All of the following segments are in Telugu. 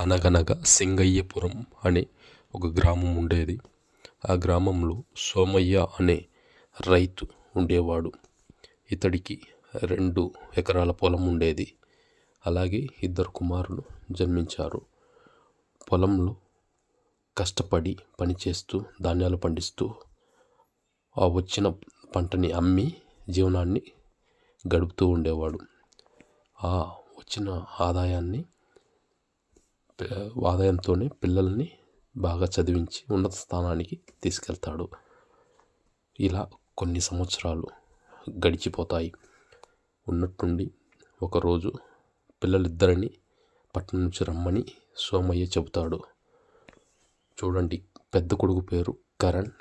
అనగనగా సింగయ్యపురం అనే ఒక గ్రామం ఉండేది. ఆ గ్రామంలో సోమయ్య అనే రైతు ఉండేవాడు. ఇతడికి రెండు ఎకరాల పొలం ఉండేది. అలాగే ఇద్దరు కుమారులు జన్మించారు. పొలంలో కష్టపడి పనిచేస్తూ ధాన్యాలు పండిస్తూ ఆ వచ్చిన పంటని అమ్మి జీవనాన్ని గడుపుతూ ఉండేవాడు. ఆ వచ్చిన ఆదాయాన్ని ఆదాయంతోనే పిల్లల్ని బాగా చదివించి ఉన్నత స్థానానికి తీసుకెళ్తాడు. ఇలా కొన్ని సంవత్సరాలు గడిచిపోతాయి. ఉన్నట్టుండి ఒకరోజు పిల్లలిద్దరిని పట్టణం నుంచి రమ్మని సోమయ్య చెబుతాడు. చూడండి పెద్ద కొడుకు పేరు కరణ్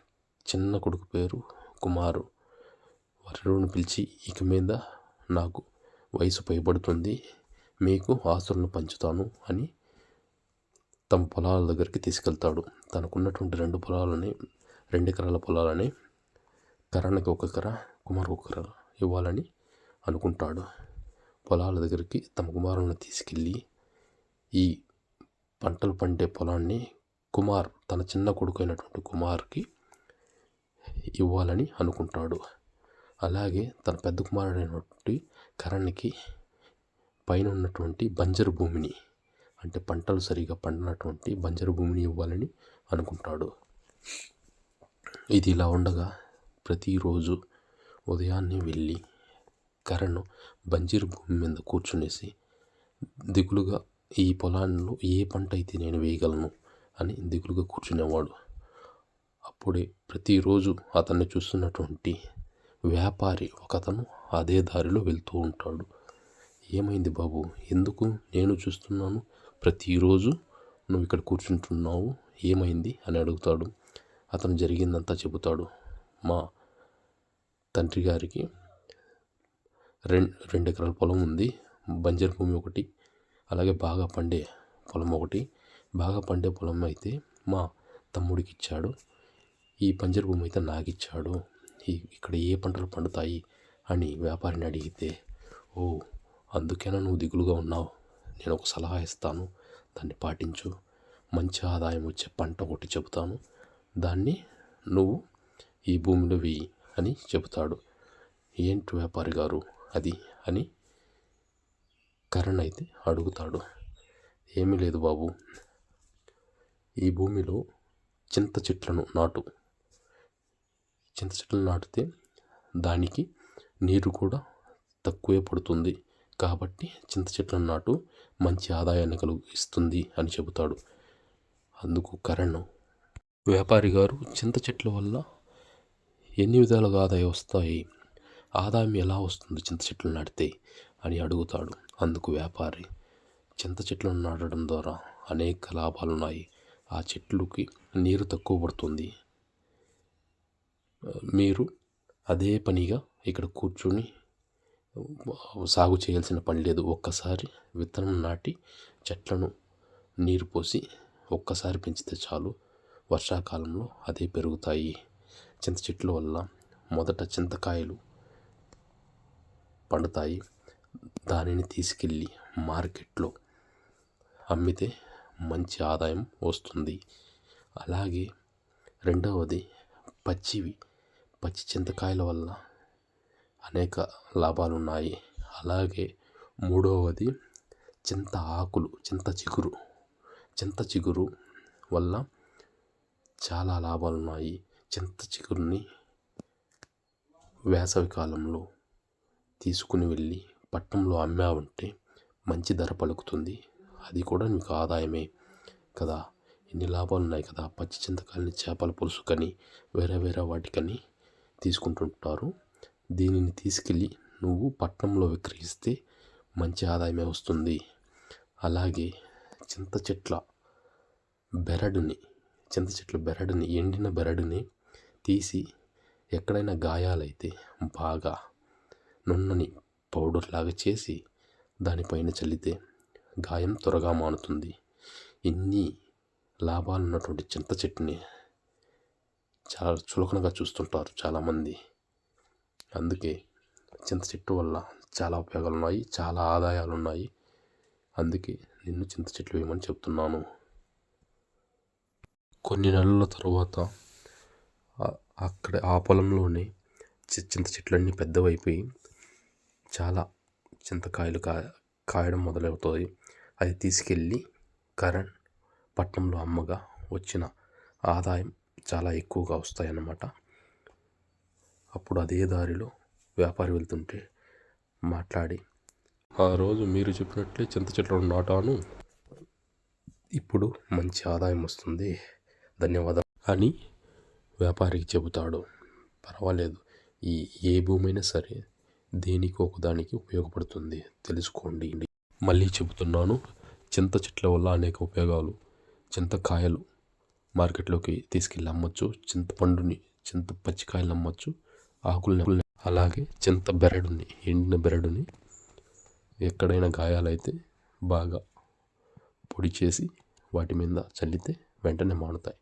చిన్న కొడుకు పేరు కుమారు. వారిని పిలిచి ఇక మీద నాకు వయసు పైబడుతుంది మీకు ఆస్తులను పంచుతాను అని తమ పొలాల దగ్గరికి తీసుకెళ్తాడు. తనకున్నటువంటి రెండు పొలాలని రెండు ఎకరాల పొలాలని కరణ్కి ఒక ఎకర కుమార్ ఒక ఎకర ఇవ్వాలని అనుకుంటాడు. పొలాల దగ్గరికి తమ కుమారులను తీసుకెళ్ళి ఈ పంటలు పండే పొలాన్ని కుమార్ తన చిన్న కొడుకు అయినటువంటి కుమార్కి ఇవ్వాలని అనుకుంటాడు. అలాగే తన పెద్ద కుమారుడైనటువంటి కరణ్కి పైన ఉన్నటువంటి బంజరు భూమిని అంటే పంటలు సరిగా పండినటువంటి బంజరు భూమిని ఇవ్వాలని అనుకుంటాడు. ఇది ఇలా ఉండగా ప్రతిరోజు ఉదయాన్నే వెళ్ళి కరణ్ బంజరు భూమి మీద కూర్చునేసి దిగులుగా ఈ పొలాల్లో ఏ పంట అయితే నేను వేయగలను అని దిగులుగా కూర్చునేవాడు. అప్పుడే ప్రతిరోజు అతన్ని చూస్తున్నటువంటి వ్యాపారి ఒకతను అదే దారిలో వెళ్తూ ఉంటాడు. ఏమైంది బాబు? ఎందుకు నేను చూస్తున్నాను? ప్రతిరోజు నువ్వు ఇక్కడ కూర్చుంటున్నావు ఏమైంది? అని అడుగుతాడు. అతను జరిగిందంతా చెబుతాడు. మా తండ్రి గారికి రెండు రెండు ఎకరాల పొలం ఉంది. బంజర్ భూమి ఒకటి అలాగే బాగా పండే పొలం ఒకటి. బాగా పండే పొలం అయితే మా తమ్ముడికి ఇచ్చాడు. ఈ బంజర్ భూమి అయితే నాకు ఇచ్చాడు ఈ ఇక్కడ ఏ పంటలు పండుతాయి అని వ్యాపారిని అడిగితే ఓ అందుకేనా నువ్వు దిగులుగా ఉన్నావు? నేను ఒక సలహా ఇస్తాను. దాన్ని పాటించు. మంచి ఆదాయం వచ్చే పంట ఒకటి చెబుతాను. దాన్ని నువ్వు ఈ భూమిలో వెయ్యి అని చెబుతాడు. ఏంటి వ్యాపారి గారు అది అని కరణ్ అయితే అడుగుతాడు. ఏమీ లేదు బాబు. ఈ భూమిలో చింత చెట్లను నాటు. చింత చెట్లను నాటితే దానికి నీరు కూడా తక్కువే పడుతుంది. కాబట్టి చింత చెట్లను నాటు మంచి ఆదాయాన్ని కలుగు ఇస్తుంది అని చెబుతాడు. అందుకు కరణ్ వ్యాపారి గారు చింత చెట్ల వల్ల ఎన్ని విధాలుగా ఆదాయం వస్తాయి? ఆదాయం ఎలా వస్తుంది చింత చెట్లు నాటితే? అని అడుగుతాడు. అందుకు వ్యాపారి చింత చెట్లను నాటడం ద్వారా అనేక లాభాలు ఉన్నాయి. ఆ చెట్లుకి నీరు తక్కువ పడుతుంది. మీరు అదే పనిగా ఇక్కడ కూర్చొని సాగు చేయాల్సిన పని లేదు. ఒక్కసారి విత్తనం నాటి చెట్లను నీరు పోసి ఒక్కసారి పెంచితే చాలు. వర్షాకాలంలో అదే పెరుగుతాయి. చింత చెట్ల వల్ల మొదట చింతకాయలు పండుతాయి. దానిని తీసుకెళ్ళి మార్కెట్లో అమ్మితే మంచి ఆదాయం వస్తుంది. అలాగే రెండవది పచ్చివి. పచ్చి చింతకాయల వల్ల అనేక లాభాలు ఉన్నాయి అలాగే మూడవది చింత ఆకులు చింత చిగురు. చింత చిగురు వల్ల చాలా లాభాలు ఉన్నాయి చింత చిగురుని వేసవి కాలంలో తీసుకుని వెళ్ళి పట్టణంలో అమ్మావంటే మంచి ధర పలుకుతుంది. అది కూడా మీకు ఆదాయమే కదా. ఎన్ని లాభాలు ఉన్నాయి కదా. పచ్చి చింతకాయలని చేపల పులుసు కానీ వేరే వేరే వాటికని తీసుకుంటుంటారు. దీనిని తీసుకెళ్ళి నువ్వు పట్నంలో విక్రయిస్తే మంచి ఆదాయమే వస్తుంది. అలాగే చింత చెట్ల బెరడుని చింత చెట్ల బెరడుని ఎండిన బెరడుని తీసి ఎక్కడైనా గాయాలైతే బాగా నున్నని పౌడర్ లాగా చేసి దానిపైన చల్లితే గాయం త్వరగా మానుతుంది. ఇన్ని లాభాలు ఉన్నటువంటి చింత చెట్టుని చాలా చులకనగా చూస్తుంటారు చాలామంది. అందుకే చింత చెట్టు వల్ల చాలా ఉపయోగాలు ఉన్నాయి చాలా ఆదాయాలు ఉన్నాయి అందుకే నిన్ను చింత చెట్లు వేయమని చెప్తున్నాను. కొన్ని నెలల తర్వాత అక్కడ ఆ పొలంలోనే చింత చెట్లన్నీ పెద్దవైపోయి చాలా చింతకాయలు కా కాయడం మొదలవుతుంది. అది తీసుకెళ్ళి కరణ్ పట్నంలో అమ్మగా వచ్చిన ఆదాయం చాలా ఎక్కువగా వస్తాయన్నమాట. అప్పుడు అదే దారిలో వ్యాపారి వెళ్తుంటే మాట్లాడి ఆ రోజు మీరు చెప్పినట్లే చింత చెట్లను నాటాను. ఇప్పుడు మంచి ఆదాయం వస్తుంది. ధన్యవాదాలు అని వ్యాపారికి చెబుతాడు. పర్వాలేదు. ఈ ఏ భూమి అయినా సరే దేనికి ఒకదానికి ఉపయోగపడుతుంది. తెలుసుకోండి. మళ్ళీ చెబుతున్నాను. చింత చెట్ల వల్ల అనేక ఉపయోగాలు. చింతకాయలు మార్కెట్లోకి తీసుకెళ్ళి అమ్మచ్చు. చింతపండుని చింత పచ్చికాయలు అమ్మచ్చు. ఆకులను అలాగే చింత బెరడుని ఎండిన బెరడుని ఎక్కడైనా గాయాలైతే బాగా పొడి చేసి వాటి మీద చల్లితే వెంటనే మానుతాయి.